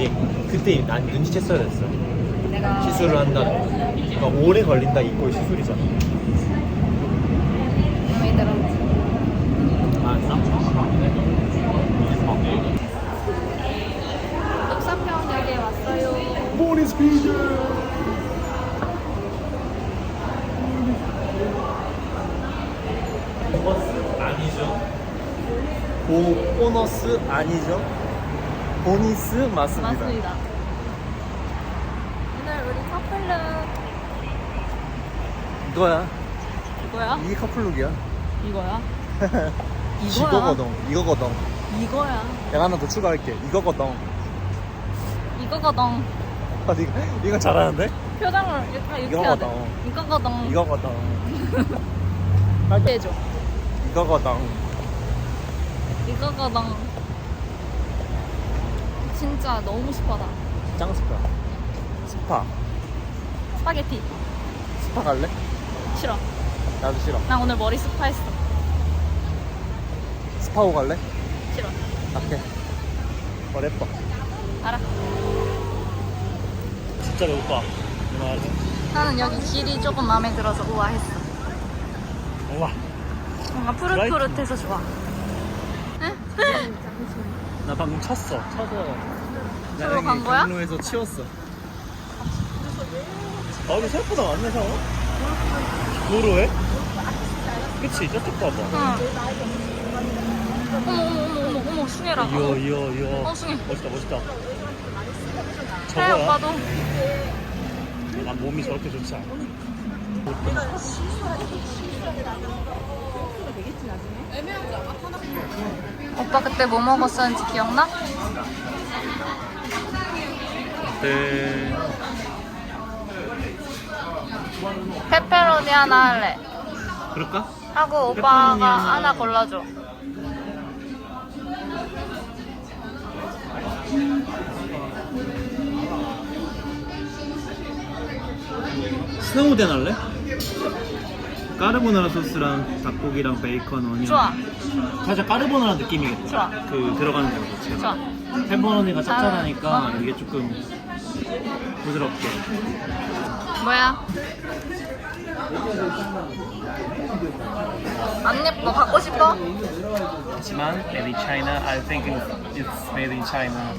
이제 그때 난 눈치챘어야 됐어. 시술을 한다는 거. 그러니까 오래 걸린다 이꼴 시술이잖아. 녹사평역에 왔어요. 피즈. 보너스 아니죠? 보 보너스 아니죠? 보니스 맞습니다. 맞습니다. 오늘 우리 커플룩 이거야. 이거야? 이게 커플룩이야. 이거야? 이거거든. 이거거든. 이거야. 내가 하나 더 추가할게. 이거거든. 이거거든. 아, 이거, 이거 잘하는데? 표정을 이렇게 이렇게 해야 돼. 이거거든. 이거거든. 이거거든. 해줘. 이거거든. 이거거든. 진짜 너무 습하다. 짱 스파. 스파. 스파게티. 스파 갈래? 싫어. 나도 싫어. 나 오늘 머리 스파했어. 스파오 갈래? 싫어. 오케이. 어, 래퍼. 알아. 진짜 배고파. 정말. 나는 여기 길이 조금 마음에 들어서 우아했어. 우와. 뭔가 푸릇푸릇해서 좋아. 응? 나 방금 쳤어. 쳐서. 저로 간 거야? 경로에서 치웠어. 아, 이거 생각보다 많네, 상어. 도로에? 그치, 저쪽 봐봐. 응. 어머 어머 어머 어머 어머 숭해라. 이어, 이어, 이어. 어, 숭해. 멋있다, 멋있다. 해 저거야? 오빠도. 난 몸이 저렇게 좋지 않아. 오빠 그때 뭐 먹었었는지 기억나? 네. 페페로니 하나 할래. 그럴까? 하고 페페로니 오빠가 하나. 하나 골라줘. 스노우덴 할래? 까르보나라 소스랑 닭고기랑 베이컨, 어니언. 좋아. 살짝 까르보나라 느낌이겠다. 좋아. 그 들어가는 거 자체가. 좋아. 짭짤하니까 아, 어. 이게 조금 부드럽게. 뭐야? 안 예뻐. 갖고 싶어? 하지만 made in China, I think it's made in China,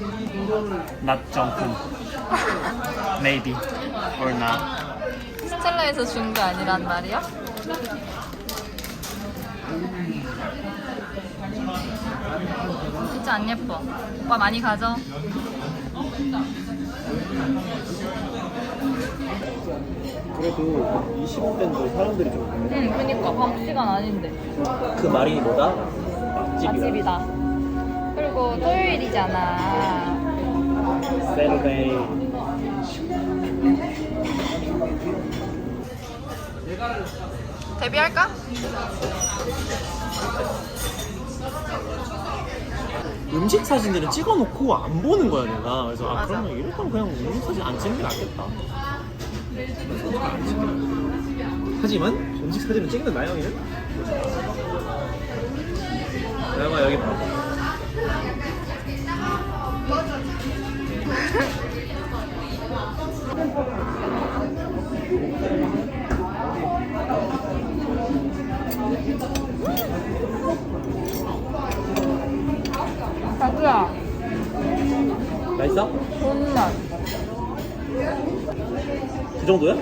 not 정품. Maybe or not. 스텔라에서 준게 아니란 말이야? 진짜 안 예뻐. 오빠 많이 가져. 그래도 20대인데 사람들이 좀 응, 그니까 밤 시간 아닌데. 그 말이 뭐다? 맛집이야. 맛집이다. 그리고 토요일이잖아. 세르데이. 데뷔할까? 음식 사진들은 찍어놓고 안 보는 거야 내가. 그래서 아 맞아. 그러면 이럴 거면 그냥 음식 사진 안 찍는 게 낫겠다. 하지만 음식 사진을 찍는 나영이는 나영아 여기 봐봐. 맛있어? 날. 그 정도야?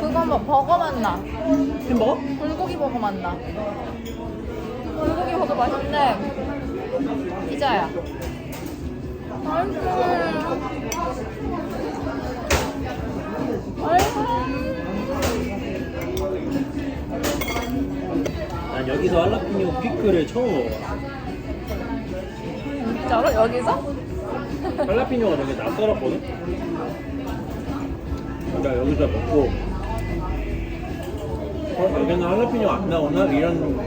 그거 뭐 버거 맛나. 햄버거? 불고기 버거 맛나. 불고기 버거 맛있는데 피자야. 맛있어. 맛있어. 난 여기서 할라피뇨 피클을 처음 먹어. 진짜로 여기서? 할라피뇨가 되게 낯설었거든? 그러니까 여기서 먹고 어, 여기는 할라피뇨 안 나오나? 이런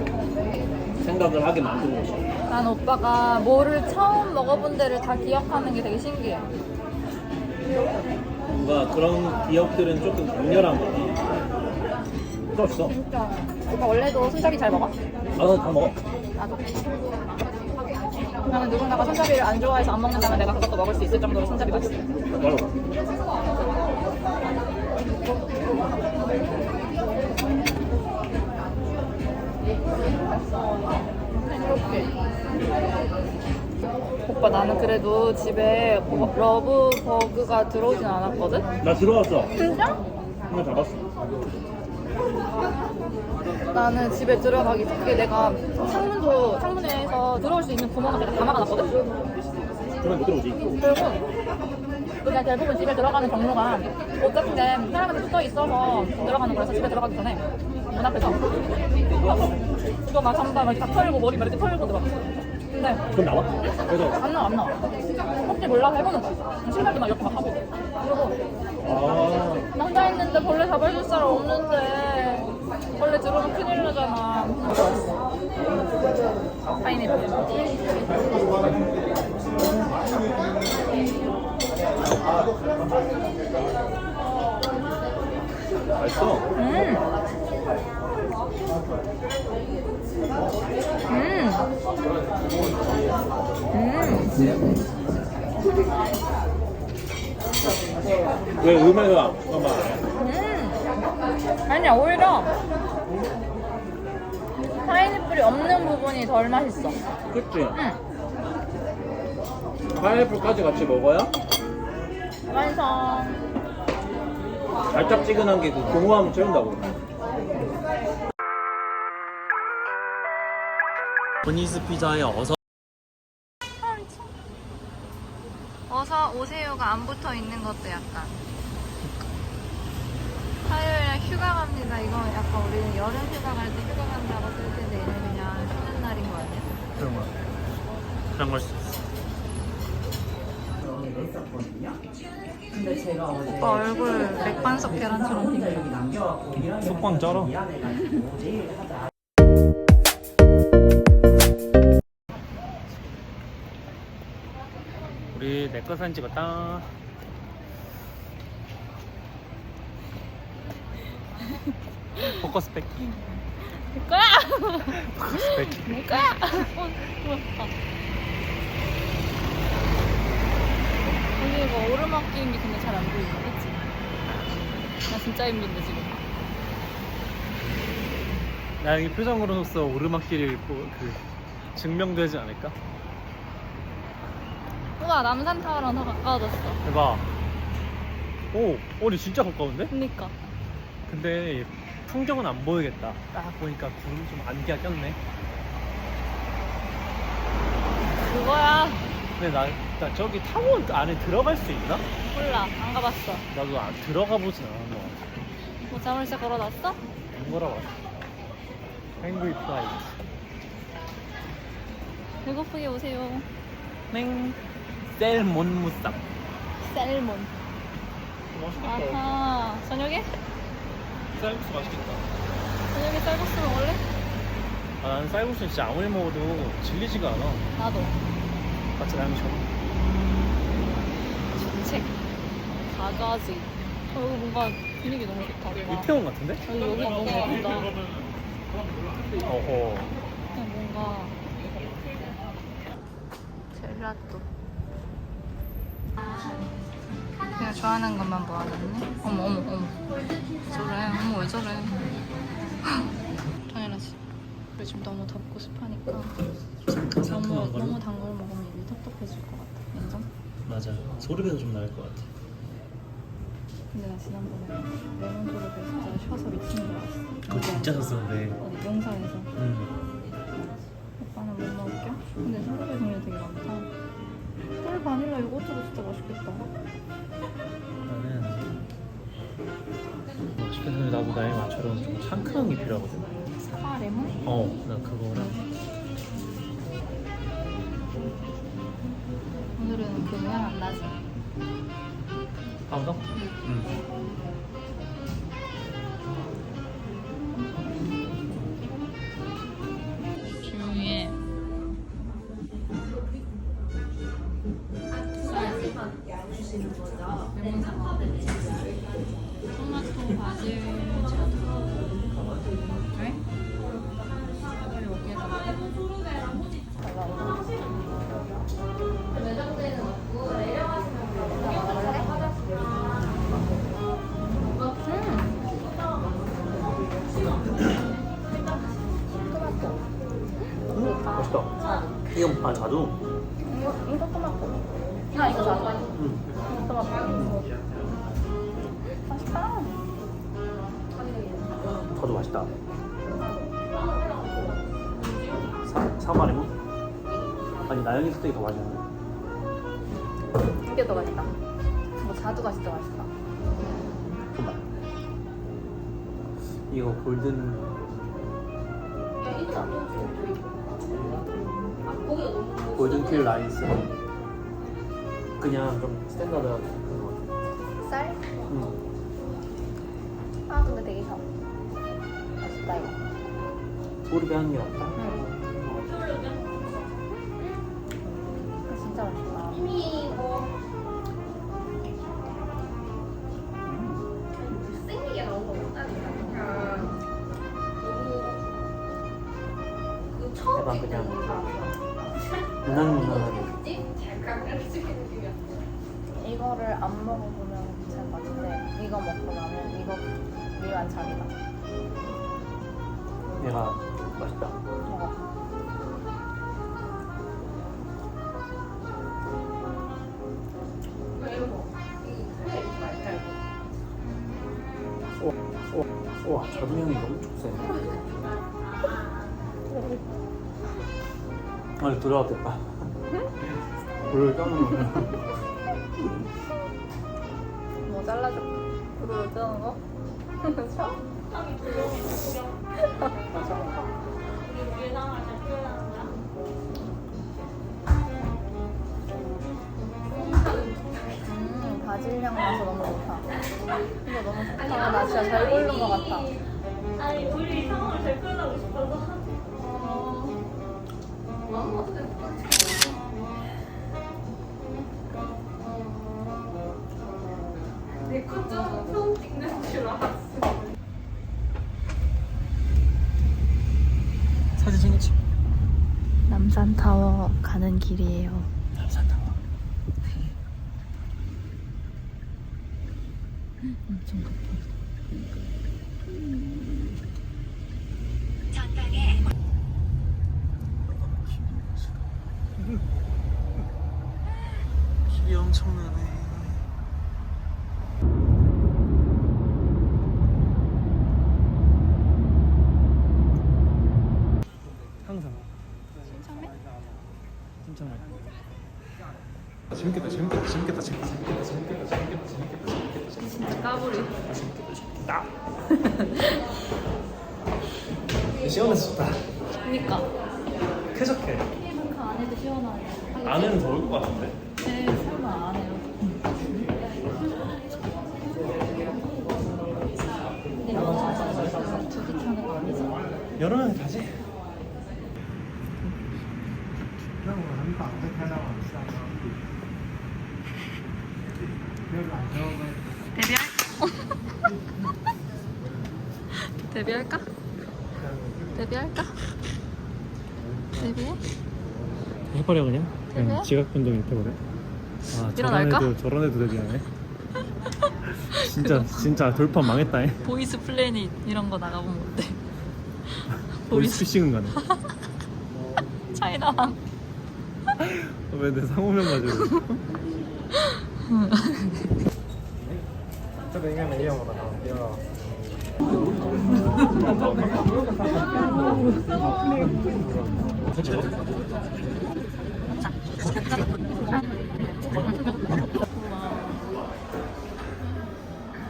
생각을 하게 만든 거지 난 오빠가 뭐를 처음 먹어본 데를 다 기억하는 게 되게 신기해. 뭔가 그런 기억들은 조금 강렬한 거야 그렇어 진짜. 오빠 원래도 손잡이 잘 먹어? 나도 다 먹어 나도. 나는 누군가가 손잡이를 안 좋아해서 안 먹는다면 내가 그것도 먹을 수 있을 정도로 손잡이 맛있어. 바로 행복해. 오빠 나는 그래도 집에 버- 러브 버그가 들어오진 않았거든? 나 들어왔어 진짜? 한번 잡았어 나는 집에 들어가기 전에 내가 창문도 창문에서 들어올 수 있는 구멍을 내가 다 막아놨거든? 그러면 못 들어오지 그리고 그냥 대부분 집에 들어가는 경로가 옷 같은 게 사람한테 붙어 있어서 들어가는 거라서 집에 들어가기 전에 문 앞에서 이거 막 잠바 막다 털고 머리 막 이렇게 털고 들어가. 근데 그럼 나와? 그래서 안 나와 안 나와. 혹시 몰라서 해보는 거야. 신발도 막 이렇게 막 하고. 그리고 아 나 혼자 있는데 벌레 잡아줄 사람 없는데 벌레 들어오면 큰일 나잖아. 파인애플. 맛있어 음. 음. 왜 음에가 잠깐만 음. 아니야 오히려 파인애플이 없는 부분이 덜 맛있어. 그치? 응. 파인애플까지 같이 먹어야 완성. 달짝지근한 게 그 공허함을 채운다고 버니스 피자에 어서 어서 오세요가 안 붙어 있는 것도 약간. 화요일에 휴가 갑니다. 이거 약간 우리는 여름 휴가 갈 때 휴가 간다고 쓸 텐데 얘는 그냥 쉬는 날인 거 아니야? 그런 거 그런 걸수 있어. 근데 제가 어제 오빠 얼굴 맥반석 계란처럼. 여기 남겨갖고 일하는 속광 쩔어 미안해가지고 내일 하자. 우리 내거 사진 찍었다. 포커스 뺏기 내 거야! 내 거야! 어, 좋았다. 오르막 끼는 게 근데 잘 안 보이네, 그치? 나 진짜 힘든데, 지금. 나이 표정으로서 오르막길이 뭐, 그 증명되지 않을까? 우와, 남산타워랑 더 가까워졌어. 대박 오, 오리 진짜 가까운데? 그니까. 근데 풍경은 안 보이겠다 딱 보니까 구름 좀 안개가 꼈네 그거야. 근데 나, 나 저기 타워 안에 들어갈 수 있나? 몰라, 안 가봤어. 나도 안 들어가 보진 같아 뭐 자물쇠 걸어놨어? 안 걸어봤어 펭구이 플라이트 배고프게 오세요. 맹 셀몬 무쌈 셀몬. 맛있겠다 아하. 저녁에? 쌀국수 맛있겠다 저녁에 쌀국수 먹을래? 아, 나는 쌀국수 진짜 아무리 먹어도 질리지가 않아 나도. 마치 나랑 좀 책. 가가지. 어, 이거 뭔가 분위기 너무 좋다. 이태원 같은데? 여기, 여기 너무 예쁘다. 어허 그냥 뭔가. 젤라또. 내가 좋아하는 것만 모아놨네. 어머, 어머, 어머. 저래. 어머, 왜 저래. 당연하지. 요즘 너무 덥고 습하니까 너무, 너무 단 걸 먹으면 입이 텁텁해질 것 같아. 인정? 맞아 소리가 좀날것 같아 근데 나 지난번에 레몬소르베 진짜 쉬어서 미친 줄 알았어. 그거 진짜 샀었는데. 어디 용산에서. 음. 오빠는 못 먹을게? 근데 소르베 종류 되게 많다. 꿀 바닐라 요거트도 진짜 맛있겠다. 나는 뭐 시켰는데 나도 나의 맛처럼 좀 상큼한 게 필요하거든. 사과 레몬? 어, 나 그거랑 오늘은 그 모양 안 나지? 파우더? 응. 이거 아 자두. 이거 이거 토마토 아 이거 자두 응. 토마토 맛있다 저도 맛있다. 사, 레몬? 아니 나영이 스테이크 더 맛있네. 이게 더 맛있다 뭐 자두가 진짜 맛있다 정말. 이거 골든 골든 킬 라이스. 그냥 좀 스탠다드한 거. 쌀? 응. 아 근데 되게 셔 맛있다 이거 소르베 한게 같다. 응 이거 진짜 맛있다 생기게 나온 거 못하니까 그냥 너무 그 약간 그냥 느낌이야 이거를 안 먹어보면 괜찮을 것 같은데 이거 먹고 나면 이거 미완창이다 얘가 맛있다. 먹어 와, 와 자두향이 너무 촉세. 아니 들어왔겠다. 불을 떠는 거는 뭐 잘라줘 그거 짜는 거? 쳐? 음, 바질향 나서 너무 좋다. 이거 너무 좋다. 나 진짜 잘 고른 것 같아. 아니 우리 상황을 잘 표현하고 싶어서 가는 길이에요. 남산타워. 엄청 높아. 길이 엄청나네. 항상. 신참해? 진짜 재밌겠다, 재밌겠다, 재밌겠다, 재밌겠다, 재밌겠다, 재밌겠다, 재밌겠다, 재밌겠다. 진짜 까불이. 나. 시원해서 좋다. 그니까. 쾌적해. 그 안에도 시원하네. 안에는 더울 것 같은데. 제 설마 안 해요. 근데 타는 거 명이 가지. 데뷔할? 데뷔할까? 데뷔할까? 데뷔해? 해버려 그냥. 그래? 지각 변동 해버려. 아 일어날까? 저런 애도 저런 애도 데뷔하네. 진짜 진짜 돌판 망했다. 해. 보이스 플래닛 이런 거 나가보면 어때? 보이스피싱은 가네. 차이나왕 왜내 상호명 가지고? 这个应该没用了吧？有了。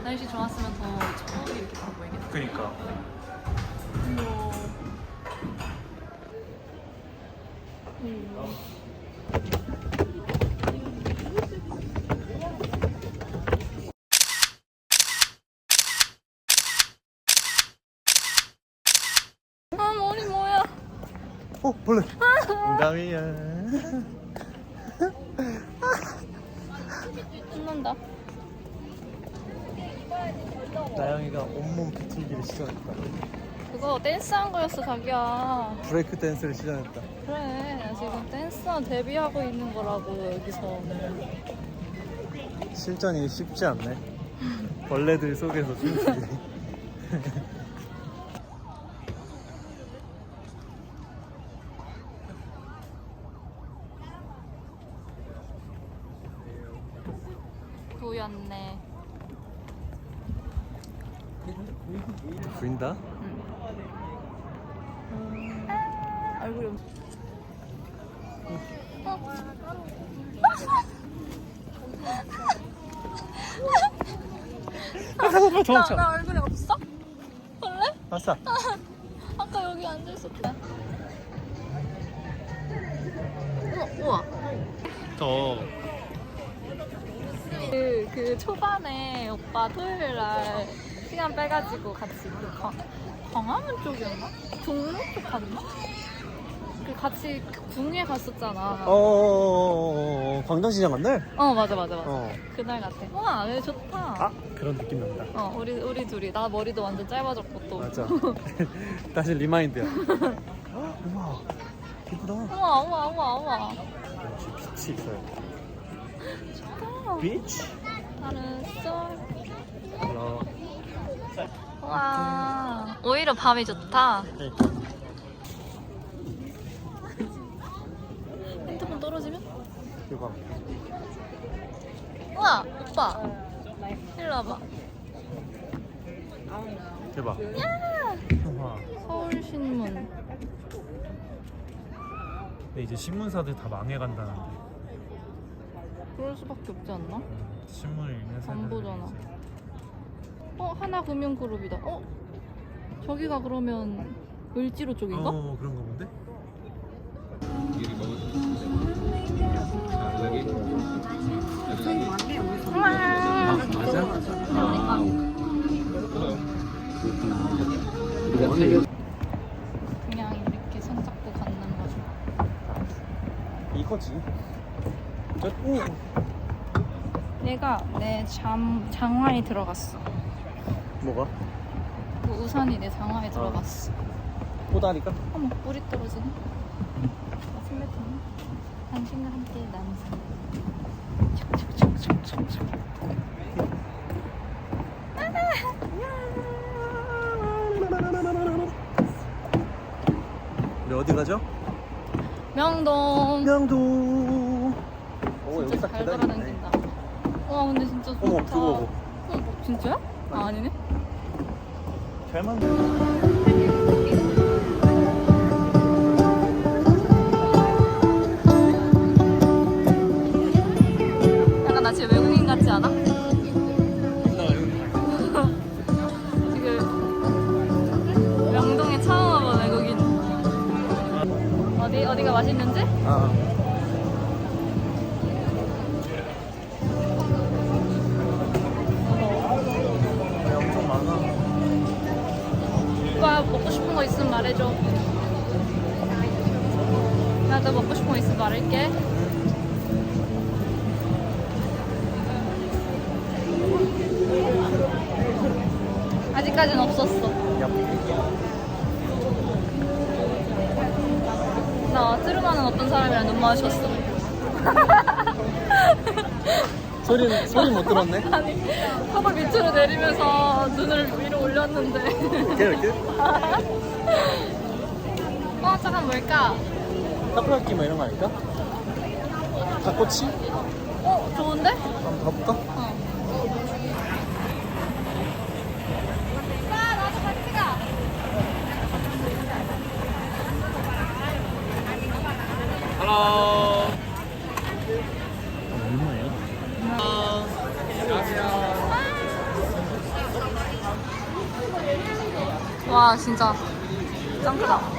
날씨 좋았으면 더 저기 이렇게 다 보이겠다. 그니까. 아 머리 뭐야? 어 벌레. 농담이야. 신난다. 나영이가 온몸 비틀기를 시작했다. 그거 댄스한 거였어 자기야. 브레이크 댄스를 시작했다. 그래 나 지금 댄스한 데뷔하고 있는 거라고 여기서. 실전이 쉽지 않네. 벌레들 속에서 춤추기. 보였네. 보인다? 얼굴이 엄청. 나, 도망쳐. 나 얼굴에 없어? 원래? 아싸. 아까 여기 앉아 있었다. 어, 우와. 더. 그, 그 초반에 오빠 토요일 날 시간 빼가지고 같이 그 광, 광화문 쪽이었나? 종로 쪽 갔나? 그 같이 궁에 갔었잖아. 어, 어, 광장시장 간 날? 맞아 맞아 맞아. 어. 그날 같아. 와, 여기 좋다. 아, 그런 느낌 난다. 어, 우리 우리 둘이 나 머리도 완전 짧아졌고 또. 맞아. 다시 리마인드야. 우와, 예쁘다. 우와 우와 우와 우와. 빛이 있어요. 좋다. 비 치? 나는 쏠. 어, 와. 오히려 밤이 좋다. 핸드폰 떨어지면? 대박. 우와 오빠. 일로 와봐. 대박. 야. 서울신문. 근데 이제 신문사들 다 망해간다는데. 그럴 수밖에 없지 않나? 음, 신문을 읽는 안. 보잖아. 어 하나금융그룹이다. 어 저기가 그러면 을지로 쪽인가? 어, 그런가 본데? 아, 맞아? 그냥 이렇게 손잡고 걷는 거죠. 이거지. 저, 오! 내가 내 잠, 장화에 들어갔어. 뭐가? 그 우산이 내 장화에 들어갔어. 꼬다리가? 어머, 물이 떨어지네. 아, 슬래프네. 당신과 함께 남산. 촉촉촉촉촉촉. 우리 어디 가죠? 명동. 명동. 오, 진짜 잘 돌아다닌다. 와, 근데 진짜 좋다. 어머, 그거 봐. 어, 진짜야? 아, 아니네. 잘 만들어. 약간 나 지금 외국인 같지 않아? 지금 명동에 처음 와본 외국인. 어디 어디가 맛있는지? 아. 거 있으면 말해줘. 나도 먹고 싶은 거 있으면 말할게. 아직까진 없었어. 나 트루만은 어떤 사람이랑 눈 마주쳤어. 소리 소리 못 들었네. 아니, 턱을 밑으로 내리면서 눈을 위로 올렸는데. 이렇게 이렇게. 어 잠깐 뭘까? 타코야끼 뭐 이런 거 아닐까? 닭꼬치? 어 좋은데? 한번 가볼까? 어. 와 진짜 짱 크다